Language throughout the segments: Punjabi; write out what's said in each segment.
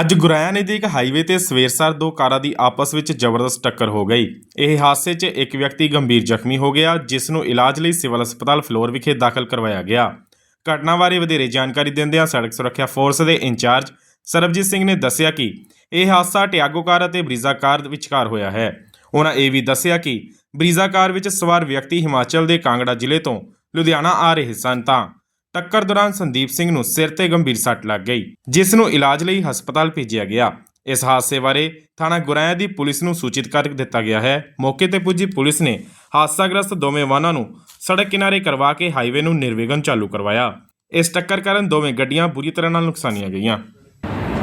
ਅੱਜ ਗੁਰਾਇਆ ਨਜ਼ਦੀਕ ਹਾਈਵੇ ਤੇ ਸਵੇਰਸਰ ਦੋ ਕਾਰਾਂ ਦੀ ਆਪਸ ਵਿੱਚ ਜ਼ਬਰਦਸਤ ਟੱਕਰ ਹੋ ਗਈ। ਇਹ ਹਾਦਸੇ 'ਚ ਇੱਕ ਵਿਅਕਤੀ ਗੰਭੀਰ ਜ਼ਖਮੀ ਹੋ ਗਿਆ, ਜਿਸ ਨੂੰ ਇਲਾਜ ਲਈ ਸਿਵਲ ਹਸਪਤਾਲ ਫਲੋਰ ਵਿਖੇ ਦਾਖਲ ਕਰਵਾਇਆ ਗਿਆ। ਘਟਨਾ ਬਾਰੇ ਵਧੇਰੇ ਜਾਣਕਾਰੀ ਦਿੰਦਿਆਂ ਸੜਕ ਸੁਰੱਖਿਆ ਫੋਰਸ ਦੇ ਇੰਚਾਰਜ ਸਰਬਜੀਤ ਸਿੰਘ ਨੇ ਦੱਸਿਆ ਕਿ ਇਹ ਹਾਦਸਾ ਟਿਆਗੋ ਕਾਰ ਅਤੇ ਬਰੀਜ਼ਾ ਕਾਰ ਵਿਚਕਾਰ ਹੋਇਆ ਹੈ। ਉਹਨਾਂ ਇਹ ਵੀ ਦੱਸਿਆ ਕਿ ਬਰੀਜ਼ਾ ਕਾਰ ਵਿੱਚ ਸਵਾਰ ਵਿਅਕਤੀ ਹਿਮਾਚਲ ਦੇ ਕਾਂਗੜਾ ਜ਼ਿਲ੍ਹੇ ਤੋਂ ਲੁਧਿਆਣਾ ਆ ਰਹੇ ਸਨ ਤਾਂ ਟੱਕਰ ਦੌਰਾਨ ਸੰਦੀਪ ਸਿੰਘ ਨੂੰ ਸਿਰ ਤੇ ਗੰਭੀਰ ਸੱਟ ਲੱਗ ਗਈ, ਜਿਸ ਨੂੰ ਇਲਾਜ ਲਈ ਹਸਪਤਾਲ ਭੇਜਿਆ ਗਿਆ। ਇਸ ਹਾਦਸੇ ਬਾਰੇ ਥਾਣਾ ਗੁਰਾਇਆ ਦੀ ਪੁਲਿਸ ਨੂੰ ਸੂਚਿਤ ਕਰ ਦਿੱਤਾ ਗਿਆ ਹੈ। ਮੌਕੇ ਤੇ ਪੁੱਜੀ ਪੁਲਿਸ ਨੇ ਹਾਦਸਾਗ੍ਰਸਤ ਦੋਵੇਂ ਵਾਹਨਾਂ ਨੂੰ ਸੜਕ ਕਿਨਾਰੇ ਕਰਵਾ ਕੇ ਹਾਈਵੇ ਨੂੰ ਨਿਰਵਿਘਨ ਚਾਲੂ ਕਰਵਾਇਆ। ਇਸ ਟੱਕਰ ਕਾਰਨ ਦੋਵੇਂ ਗੱਡੀਆਂ ਬੁਰੀ ਤਰ੍ਹਾਂ ਨਾਲ ਨੁਕਸਾਨੀਆਂ ਗਈਆਂ।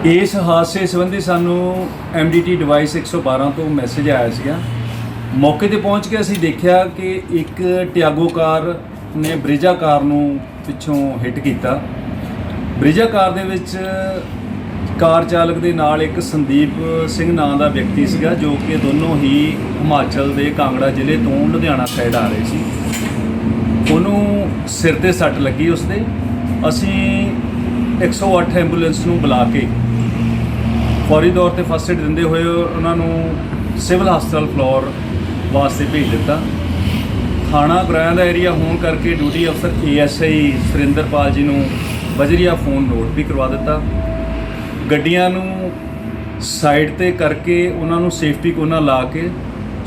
ਇਸ ਹਾਦਸੇ ਸੰਬੰਧੀ ਸਾਨੂੰ MDT ਡਿਵਾਈਸ 112 ਤੋਂ ਮੈਸੇਜ ਆਇਆ ਸੀਗਾ। ਮੌਕੇ ਤੇ ਪਹੁੰਚ ਕੇ ਅਸੀਂ ਦੇਖਿਆ ਕਿ ਇੱਕ ਟਿਆਗੋ ਕਾਰ ਨੇ ਬ੍ਰਿਜਾ ਕਾਰ ਨੂੰ ਪਿੱਛੋਂ ਹਿੱਟ ਕੀਤਾ। ਬ੍ਰਿਜਾ ਕਾਰ ਦੇ ਵਿੱਚ ਕਾਰ ਚਾਲਕ ਦੇ ਨਾਲ ਇੱਕ ਸੰਦੀਪ ਸਿੰਘ ਨਾਂ ਦਾ ਵਿਅਕਤੀ ਸੀਗਾ, ਜੋ ਕਿ ਦੋਨੋਂ ਹੀ ਹਿਮਾਚਲ ਦੇ ਕਾਂਗੜਾ ਜ਼ਿਲ੍ਹੇ ਤੋਂ ਲੁਧਿਆਣਾ ਸਾਈਡ ਆ ਰਹੇ ਸੀ। ਉਹਨੂੰ ਸਿਰ ਤੇ ਸੱਟ ਲੱਗੀ ਉਸਦੇ। ਅਸੀਂ 108 ਐਂਬੂਲੈਂਸ ਨੂੰ ਬੁਲਾ ਕੇ ਫੌਰੀ ਤੌਰ ਤੇ ਫਸਟ ਏਡ ਦਿੰਦੇ ਹੋਏ ਉਹਨਾਂ ਨੂੰ ਸਿਵਲ ਹਸਪਤਾਲ ਫਲੋਰ ਵਾਸਤੇ ਭੇਜ ਦਿੱਤਾ। ਥਾਣਾ ਗੁਰਾਇਆ ਦਾ ਏਰੀਆ ਹੋਣ ਕਰਕੇ ਡਿਊਟੀ ਅਫਸਰ ਏਐਸਆਈ ਸੁਰਿੰਦਰਪਾਲ ਜੀ ਨੂੰ ਬਜਰੀਆ ਫੋਨ ਨੋਟ ਵੀ ਕਰਵਾ ਦਿੱਤਾ। ਗੱਡੀਆਂ ਨੂੰ ਸਾਈਡ ਤੇ ਕਰਕੇ ਉਹਨਾਂ ਨੂੰ ਸੇਫਟੀ ਕੋਨਾ ਲਾ ਕੇ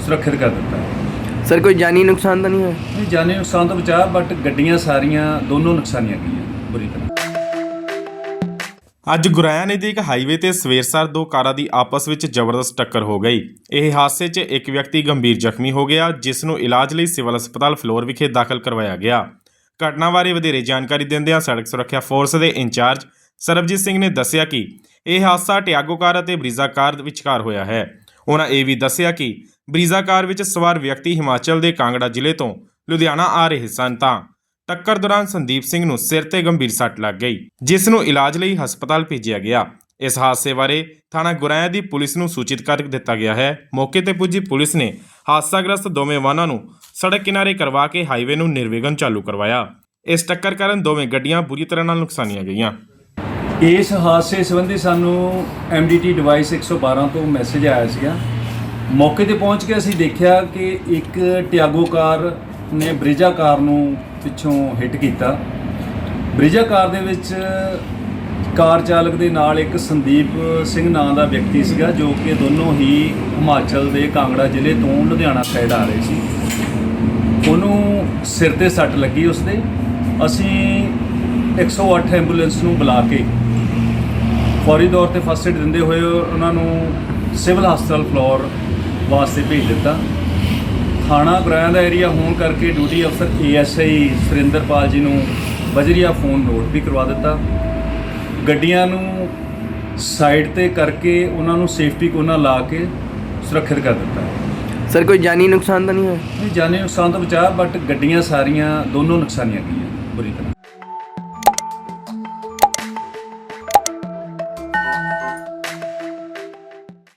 ਸੁਰੱਖਿਅਤ ਕਰ ਦਿੱਤਾ। ਸਰ ਕੋਈ ਜਾਨੀ ਨੁਕਸਾਨ ਤਾਂ ਨਹੀਂ ਹੋਇਆ? ਜਾਨੀ ਨੁਕਸਾਨ ਤੋਂ ਬਚਾ ਬਟ ਗੱਡੀਆਂ ਸਾਰੀਆਂ ਦੋਨੋਂ ਨੁਕਸਾਨੀਆਂ ਗਈਆਂ ਬੁਰੀ ਤਰ੍ਹਾਂ। ਅੱਜ ਗੁਰਾਇਆ ਨਜ਼ਦੀਕ ਹਾਈਵੇ ਤੇ ਸਵੇਰਸਰ ਦੋ ਕਾਰਾਂ ਦੀ ਆਪਸ ਵਿੱਚ ਜ਼ਬਰਦਸਤ ਟੱਕਰ ਹੋ ਗਈ। ਇਹ ਹਾਦਸੇ 'ਚ ਇੱਕ ਵਿਅਕਤੀ ਗੰਭੀਰ ਜ਼ਖਮੀ ਹੋ ਗਿਆ, ਜਿਸ ਨੂੰ ਇਲਾਜ ਲਈ ਸਿਵਲ ਹਸਪਤਾਲ ਫਲੋਰ ਵਿਖੇ ਦਾਖਲ ਕਰਵਾਇਆ ਗਿਆ। ਘਟਨਾ ਬਾਰੇ ਵਧੇਰੇ ਜਾਣਕਾਰੀ ਦਿੰਦਿਆਂ ਸੜਕ ਸੁਰੱਖਿਆ ਫੋਰਸ ਦੇ ਇੰਚਾਰਜ ਸਰਬਜੀਤ ਸਿੰਘ ਨੇ ਦੱਸਿਆ ਕਿ ਇਹ ਹਾਦਸਾ ਟਿਆਗੋ ਕਾਰ ਅਤੇ ਬਰੀਜ਼ਾ ਕਾਰ ਵਿਚਕਾਰ ਹੋਇਆ ਹੈ। ਉਹਨਾਂ ਇਹ ਵੀ ਦੱਸਿਆ ਕਿ ਬਰੀਜ਼ਾ ਕਾਰ ਵਿੱਚ ਸਵਾਰ ਵਿਅਕਤੀ ਹਿਮਾਚਲ ਦੇ ਕਾਂਗੜਾ ਜ਼ਿਲ੍ਹੇ ਤੋਂ ਲੁਧਿਆਣਾ ਆ ਰਹੇ ਸਨ ਤਾਂ ਟੱਕਰ ਦੌਰਾਨ ਸੰਦੀਪ ਸਿੰਘ ਨੂੰ ਸਿਰ ਤੇ ਗੰਭੀਰ ਸੱਟ ਲੱਗ ਗਈ, ਜਿਸ ਨੂੰ ਇਲਾਜ ਲਈ ਹਸਪਤਾਲ ਭੇਜਿਆ ਗਿਆ। ਇਸ ਹਾਦਸੇ ਬਾਰੇ ਥਾਣਾ ਗੁਰਾਇਆ ਦੀ ਪੁਲਿਸ ਨੂੰ ਸੂਚਿਤ ਕਰ ਦਿੱਤਾ ਗਿਆ ਹੈ। ਮੌਕੇ ਤੇ ਪੁੱਜੀ ਪੁਲਿਸ ਨੇ ਹਾਦਸਾਗ੍ਰਸਤ ਦੋਵੇਂ ਵਾਹਨਾਂ ਨੂੰ ਸੜਕ ਕਿਨਾਰੇ ਕਰਵਾ ਕੇ ਹਾਈਵੇ ਨੂੰ ਨਿਰਵਿਘਨ ਚਾਲੂ ਕਰਵਾਇਆ। ਇਸ ਟੱਕਰ ਕਾਰਨ ਦੋਵੇਂ ਗੱਡੀਆਂ ਬੁਰੀ ਤਰ੍ਹਾਂ ਨਾਲ ਨੁਕਸਾਨੀਆਂ ਗਈਆਂ। ਇਸ ਹਾਦਸੇ ਸੰਬੰਧੀ ਸਾਨੂੰ MDT ਡਿਵਾਈਸ 112 ਤੋਂ ਮੈਸੇਜ ਆਇਆ ਸੀਗਾ। ਮੌਕੇ ਤੇ ਪਹੁੰਚ ਕੇ ਅਸੀਂ ਦੇਖਿਆ ਕਿ ਇੱਕ ਟਿਆਗੋ ਕਾਰ ਨੇ ਬ੍ਰਿਜਾ ਕਾਰ ਨੂੰ ਪਿੱਛੋਂ ਹਿੱਟ ਕੀਤਾ। ਬ੍ਰਿਜਾ ਕਾਰ ਦੇ ਵਿੱਚ ਕਾਰ ਚਾਲਕ ਦੇ ਨਾਲ ਇੱਕ ਸੰਦੀਪ ਸਿੰਘ ਨਾਂ ਦਾ ਵਿਅਕਤੀ ਸੀਗਾ, ਜੋ ਕਿ ਦੋਨੋਂ ਹੀ ਹਿਮਾਚਲ ਦੇ ਕਾਂਗੜਾ ਜ਼ਿਲ੍ਹੇ ਤੋਂ ਲੁਧਿਆਣਾ ਸਾਈਡ ਆ ਰਹੇ ਸੀ। ਉਹਨੂੰ ਸਿਰ ਤੇ ਸੱਟ ਲੱਗੀ ਉਸਦੇ। ਅਸੀਂ 108 ਐਂਬੂਲੈਂਸ ਨੂੰ ਬੁਲਾ ਕੇ ਫੌਰੀ ਤੌਰ ਤੇ ਫਸਟ ਏਡ ਦਿੰਦੇ ਹੋਏ ਉਹਨਾਂ ਨੂੰ ਸਿਵਲ ਹਸਪਤਾਲ ਫਲੋਰ ਵਾਸਤੇ ਭੇਜ ਦਿੱਤਾ। ਥਾਣਾ ਗੁਰਾਇਆ ਦਾ ਏਰੀਆ ਹੋਣ ਕਰਕੇ ਡਿਊਟੀ ਅਫਸਰ ਏਐਸਆਈ ਸੁਰਿੰਦਰਪਾਲ ਜੀ ਨੂੰ ਬਜਰੀਆ ਫੋਨ ਨੋਟ ਵੀ ਕਰਵਾ ਦਿੱਤਾ। ਗੱਡੀਆਂ ਨੂੰ ਸਾਈਡ ਤੇ ਕਰਕੇ ਉਹਨਾਂ ਨੂੰ ਸੇਫਟੀ ਕੋਨਾ ਲਾ ਕੇ ਸੁਰੱਖਿਅਤ ਕਰ ਦਿੱਤਾ। ਸਰ ਕੋਈ ਜਾਨੀ ਨੁਕਸਾਨ ਤਾਂ ਨਹੀਂ ਹੋਇਆ? ਜਾਨੀ ਨੁਕਸਾਨ ਤੋਂ ਬਚਾ ਬਟ ਗੱਡੀਆਂ ਸਾਰੀਆਂ ਦੋਨੋਂ ਨੁਕਸਾਨੀਆਂ ਗਈਆਂ ਬੁਰੀ ਤਰ੍ਹਾਂ।